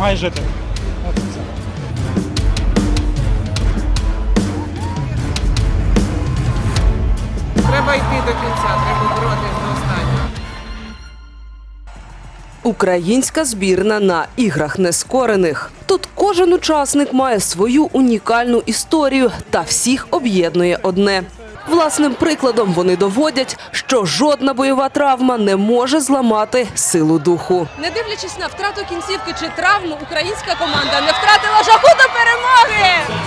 допомагає жити. От і все. Треба йти до кінця, треба боротися до останнього. Українська збірна на іграх нескорених. Тут кожен учасник має свою унікальну історію та всіх об'єднує одне. Власним прикладом вони доводять, що жодна бойова травма не може зламати силу духу. Не дивлячись на втрату кінцівки чи травму, українська команда не втратила жаху до перемоги.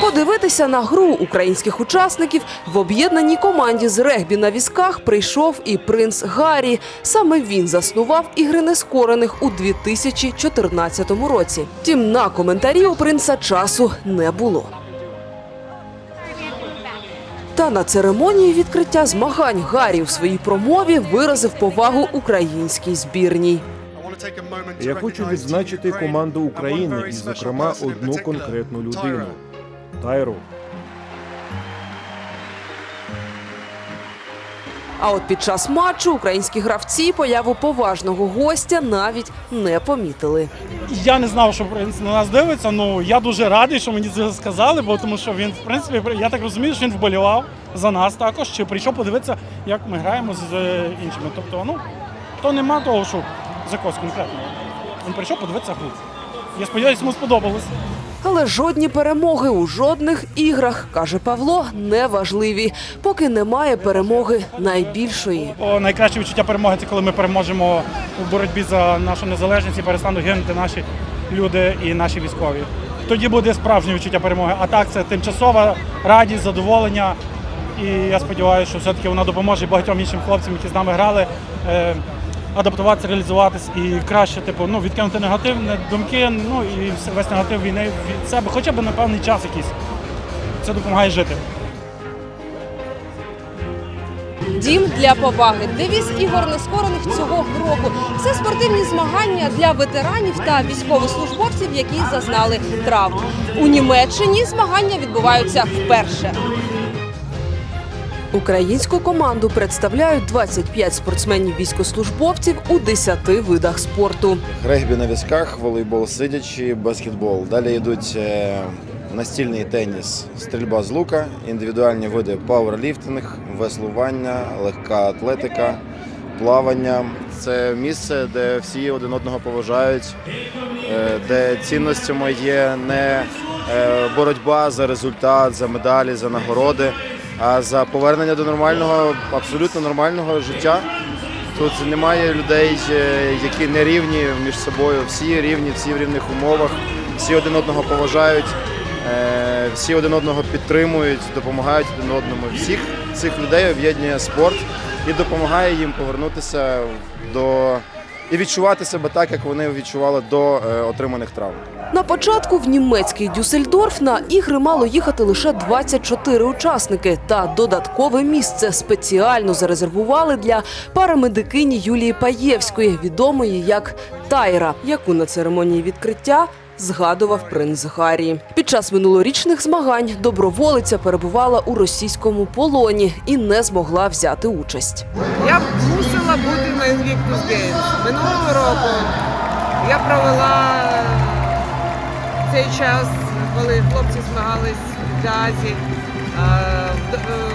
Подивитися на гру українських учасників в об'єднаній команді з регбі на візках прийшов і принц Гаррі. Саме він заснував ігри нескорених у 2014 році. Тім на коментарі у принца часу не було. Та на церемонії відкриття змагань Гаррі в своїй промові виразив повагу українській збірній. Я хочу відзначити команду України і, зокрема, одну конкретну людину Тайру. А от під час матчу українські гравці появу поважного гостя навіть не помітили. Я не знав, що принц на нас дивиться. Ну я дуже радий, що мені це сказали, бо тому що він, в принципі, я так розумію, що він вболівав за нас також. Чи прийшов подивитися, як ми граємо з іншими. Тобто, ну то нема того, що за когось конкретно. Він прийшов подивитися гру. Я сподіваюся, йому сподобалось. Але жодні перемоги у жодних іграх, каже Павло, не важливі, поки немає перемоги найбільшої. Найкраще відчуття перемоги це коли ми переможемо у боротьбі за нашу незалежність і перестануть гинути наші люди і наші військові. Тоді буде справжнє відчуття перемоги. А так це тимчасова радість, задоволення. І я сподіваюся, що все-таки вона допоможе багатьом іншим хлопцям, які з нами грали, е, адаптуватися, реалізуватись і краще, типу, ну, відкинути негативні думки, ну і весь негатив війни від себе, хоча б на певний час якийсь. Це допомагає жити. Дім для поваги. Девіз ігор нескорених цього року. Це спортивні змагання для ветеранів та військовослужбовців, які зазнали травм. У Німеччині змагання відбуваються вперше. Українську команду представляють 25 спортсменів-військослужбовців у 10 видах спорту. Регбі на візках, волейбол сидячи, баскетбол. Далі йдуть е, настільний теніс, стрільба з лука, індивідуальні види пауерліфтинг, веслування, легка атлетика, плавання. Це місце, де всі один одного поважають, е, де цінностями є не е, боротьба за результат, за медалі, за нагороди, а за повернення до нормального, абсолютно нормального життя. Тут немає людей, е, які не рівні між собою. Всі рівні, всі в рівних умовах, всі один одного поважають, е, всі один одного підтримують, допомагають один одному. Всіх цих людей об'єднує спорт і допомагає їм повернутися до і відчувати себе так, як вони відчували до е, отриманих травм. На початку в німецький Дюссельдорф на ігри мало їхати лише 24 учасники. Та додаткове місце спеціально зарезервували для парамедикині Юлії Паєвської, відомої як Тайра, яку на церемонії відкриття. Згадував принц Гаррі. Під час минулорічних змагань доброволиця перебувала у російському полоні і не змогла взяти участь. Я мусила бути на Invictus. Минулого року я провела цей час, коли хлопці змагались в Газі,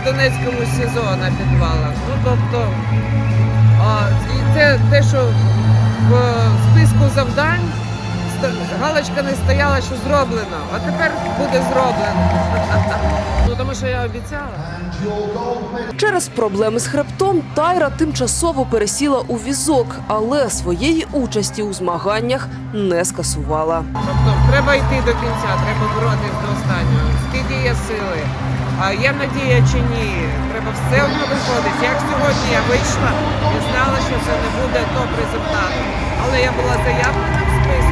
в Донецькому СІЗО на підвалах. Ну тобто, і це те, що в списку завдань галочка не стояла, що зроблено, а тепер буде зроблено. Ну тому що я обіцяла. Через проблеми з хребтом Тайра тимчасово пересіла у візок, але своєї участі у змаганнях не скасувала. Тобто треба йти до кінця, треба боротися до останнього. Скільки є сили, а є надія чи ні, треба все одно виходити. Як сьогодні я вийшла і знала, що це не буде топ результату. Але я була заявлена в списку.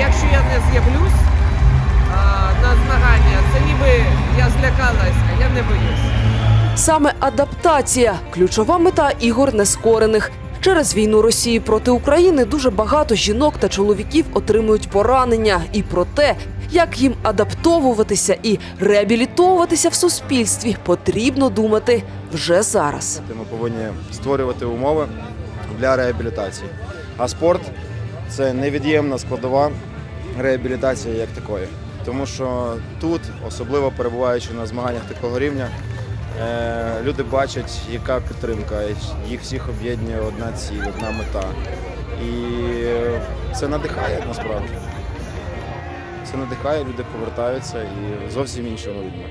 Якщо я не з'явлюсь на змагання, це ніби я злякалась, а я не боюсь. Саме адаптація ключова мета ігор нескорених. Через війну Росії проти України дуже багато жінок та чоловіків отримують поранення. І про те, як їм адаптовуватися і реабілітовуватися в суспільстві, потрібно думати вже зараз. Ми повинні створювати умови для реабілітації. А спорт це невід'ємна складова реабілітації як такої. Тому що тут, особливо перебуваючи на змаганнях такого рівня, е, люди бачать, яка підтримка, їх всіх об'єднує одна ціль, одна мета. І це надихає насправді. Це надихає, люди повертаються і зовсім іншими людьми.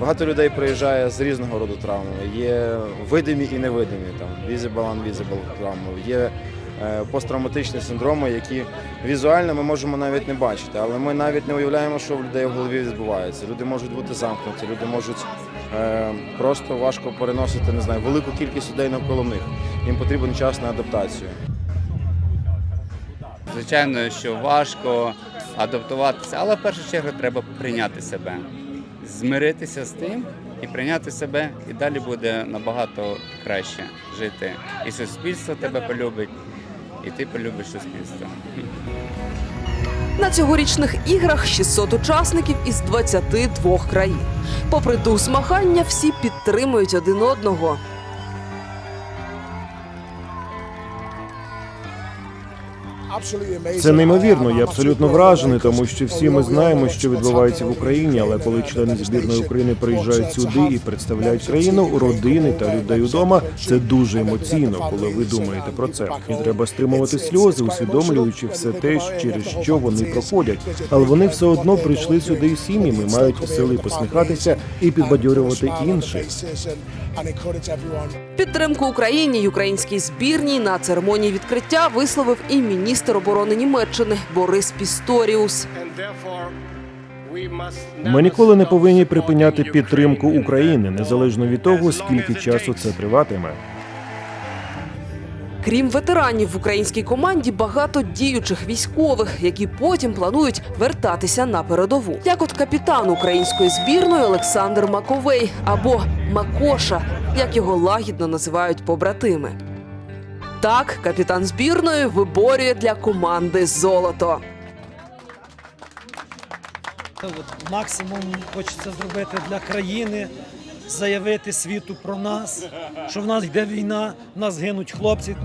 Багато людей приїжджає з різного роду травмами. Є видимі і невидимі, там visible, invisible травми. Є посттравматичні синдроми, які візуально ми можемо навіть не бачити, але ми навіть не уявляємо, що в людей в голові відбувається. Люди можуть бути замкнуті, люди можуть е, просто важко переносити не знаю, велику кількість людей навколо них. Їм потрібен час на адаптацію. Звичайно, що важко адаптуватися, але в першу чергу треба прийняти себе, змиритися з тим і прийняти себе, і далі буде набагато краще жити. І суспільство тебе полюбить, і ти полюбиш суспільство. На цьогорічних іграх 600 учасників із 22 країн. Попри дух змагання, всі підтримують один одного. Це неймовірно. Я абсолютно вражений, тому що всі ми знаємо, що відбувається в Україні. Але коли члени збірної України приїжджають сюди і представляють країну, родини та людей удома, це дуже емоційно, коли ви думаєте про це. І треба стримувати сльози, усвідомлюючи все те, через що вони проходять. Але вони все одно прийшли сюди із сім'ями, мають сили посміхатися і підбадьорювати інших. Підтримку Україні й українській збірній на церемонії відкриття висловив і міністр оборони Німеччини Борис Пісторіус. Ми ніколи не повинні припиняти підтримку України, незалежно від того, скільки часу це триватиме. Крім ветеранів в українській команді багато діючих військових, які потім планують вертатися на передову. Як от капітан української збірної Олександр Маковей або Макоша, як його лагідно називають побратими. Так, капітан збірної виборює для команди золото. От максимум хочеться зробити для країни, заявити світу про нас, що в нас йде війна, в нас гинуть хлопці,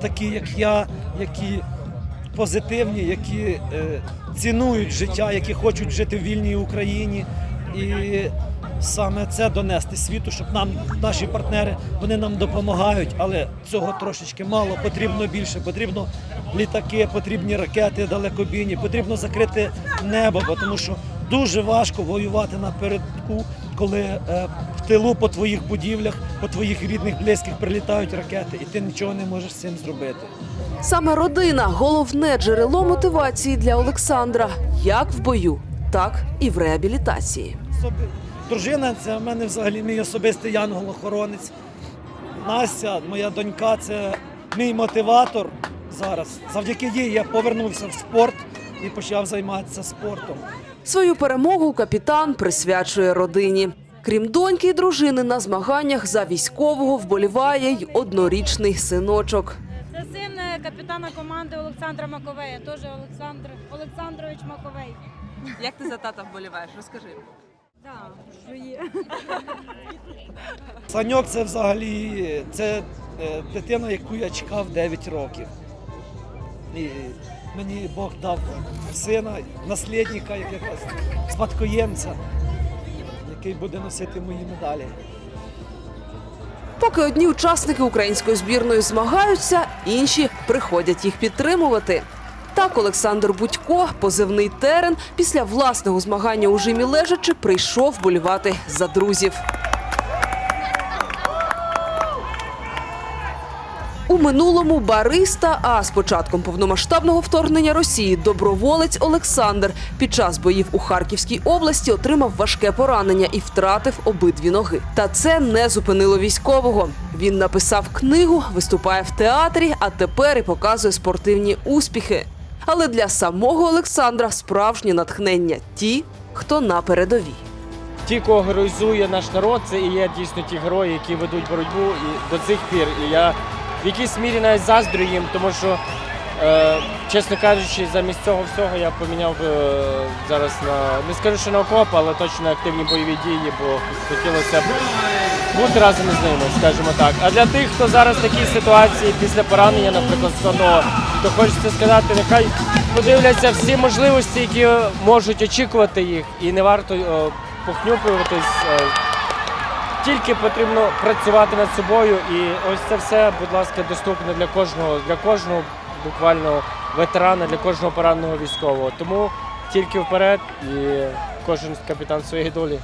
такі як я, які позитивні, які е, цінують життя, які хочуть жити в вільній Україні. І саме це донести світу, щоб нам наші партнери вони нам допомагають, але цього трошечки мало. Потрібно більше, потрібно літаки, потрібні ракети далекобійні, потрібно закрити небо, бо тому що дуже важко воювати на передку, коли е, в тилу по твоїх будівлях, по твоїх рідних, близьких прилітають ракети, і ти нічого не можеш з цим зробити. Саме родина головне джерело мотивації для Олександра як в бою, так і в реабілітації. Дружина це в мене взагалі мій особистий янгол-охоронець. Настя, моя донька, це мій мотиватор зараз. Завдяки їй я повернувся в спорт і почав займатися спортом. Свою перемогу капітан присвячує родині. Крім доньки і дружини, на змаганнях за військового вболіває й однорічний синочок. Це син е, капітана команди Олександра Маковея, теж Олександр Олександрович Маковей. Як ти за тата вболіваєш? Розкажи. Так, що є. Саньок це взагалі це е, дитина, яку я чекав 9 років. І мені Бог дав сина, наслідника, як якраз спадкоємця, який буде носити мої медалі. Поки одні учасники української збірної змагаються, інші приходять їх підтримувати. Так, Олександр Будько, позивний терен, після власного змагання у жимі лежачи прийшов болівати за друзів. У минулому бариста, а з початком повномасштабного вторгнення Росії доброволець Олександр під час боїв у Харківській області отримав важке поранення і втратив обидві ноги. Та це не зупинило військового. Він написав книгу, виступає в театрі, а тепер і показує спортивні успіхи. Але для самого Олександра справжнє натхнення ті, хто на передовій. Ті, кого героїзує наш народ, це і є дійсно ті герої, які ведуть боротьбу і до цих пір. І я в якійсь мірі навіть заздрю їм, тому що, е, чесно кажучи, замість цього всього я поміняв е, зараз на не скажу, що на окоп, але точно активні бойові дії, бо хотілося б бути разом із ними, скажімо так. А для тих, хто зараз в такій ситуації після поранення, наприклад, складного, то хочеться сказати, нехай подивляться всі можливості, які можуть очікувати їх, і не варто е, похнюпуватись. е, Тільки потрібно працювати над собою, і ось це все, будь ласка, доступно для кожного, для кожного буквально ветерана, для кожного пораненого військового. Тому тільки вперед і кожен капітан своєї долі.